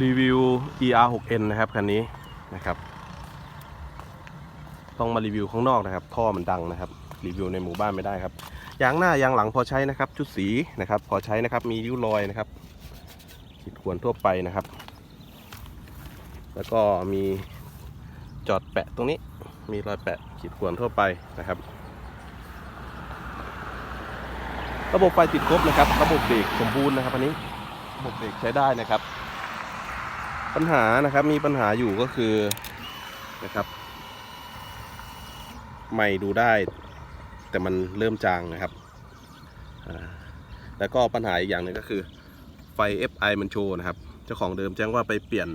รีวิว ER 6N นะครับคันนี้นะครับ ต้องมารีวิวข้างนอกนะครับ ท่อมันดังนะครับ รีวิวในหมู่บ้านไม่ได้ครับยางหน้ายางหลังพอใช้นะครับ ชุดสีนะครับ พอใช้นะครับมีริ้วรอยนะครับขีดข่วนทั่วไปนะครับ แล้วก็มีจอดแปะตรงนี้ มีรอยแปะขีดข่วนทั่วไปนะครับ ระบบไฟติดครบนะครับ ระบบเบรกสมบูรณ์นะครับอันนี้ระบบเบรกใช้ได้นะครับ ปัญหานะครับมีปัญหาอยู่ก็คือนะครับ ไม่ดูได้ แต่มันเริ่มจางนะครับ แล้วก็ปัญหาอีกอย่างหนึ่งก็คือ ไฟ FI มันโชว์นะครับ เจ้าของเดิมแจ้งว่าไปเปลี่ยน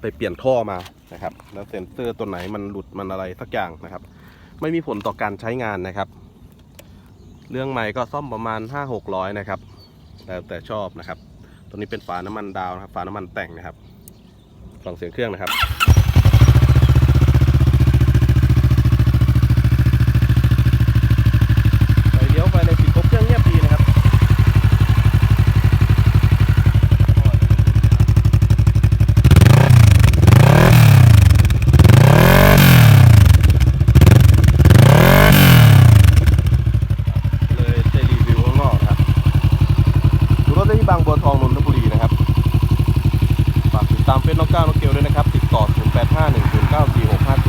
ไปเปลี่ยนท่อมานะครับ แล้วเซ็นเซอร์ตัวไหนมันหลุดมันอะไรสักอย่างนะครับ ไม่มีผลต่อการใช้งานนะครับ เรื่องใหม่ก็ซ่อมประมาณ 5-600 นะครับ แล้วแต่ชอบนะครับ ตัวนี้เป็นฝาน้ำมันดาวนะครับ ฝาน้ำมันแต่งนะครับ ฟังเสียงเครื่องนะครับไปเลี้ยวไปในปิดคบเครื่องเงียบดีนะครับเลยได้รีวิวข้างนอกะครับดูรถได้ที่บางบัวทองนนทบุรี ตามเฟซน้องก้าวน้องเกลด้วยนะครับ ติดต่อ 085109465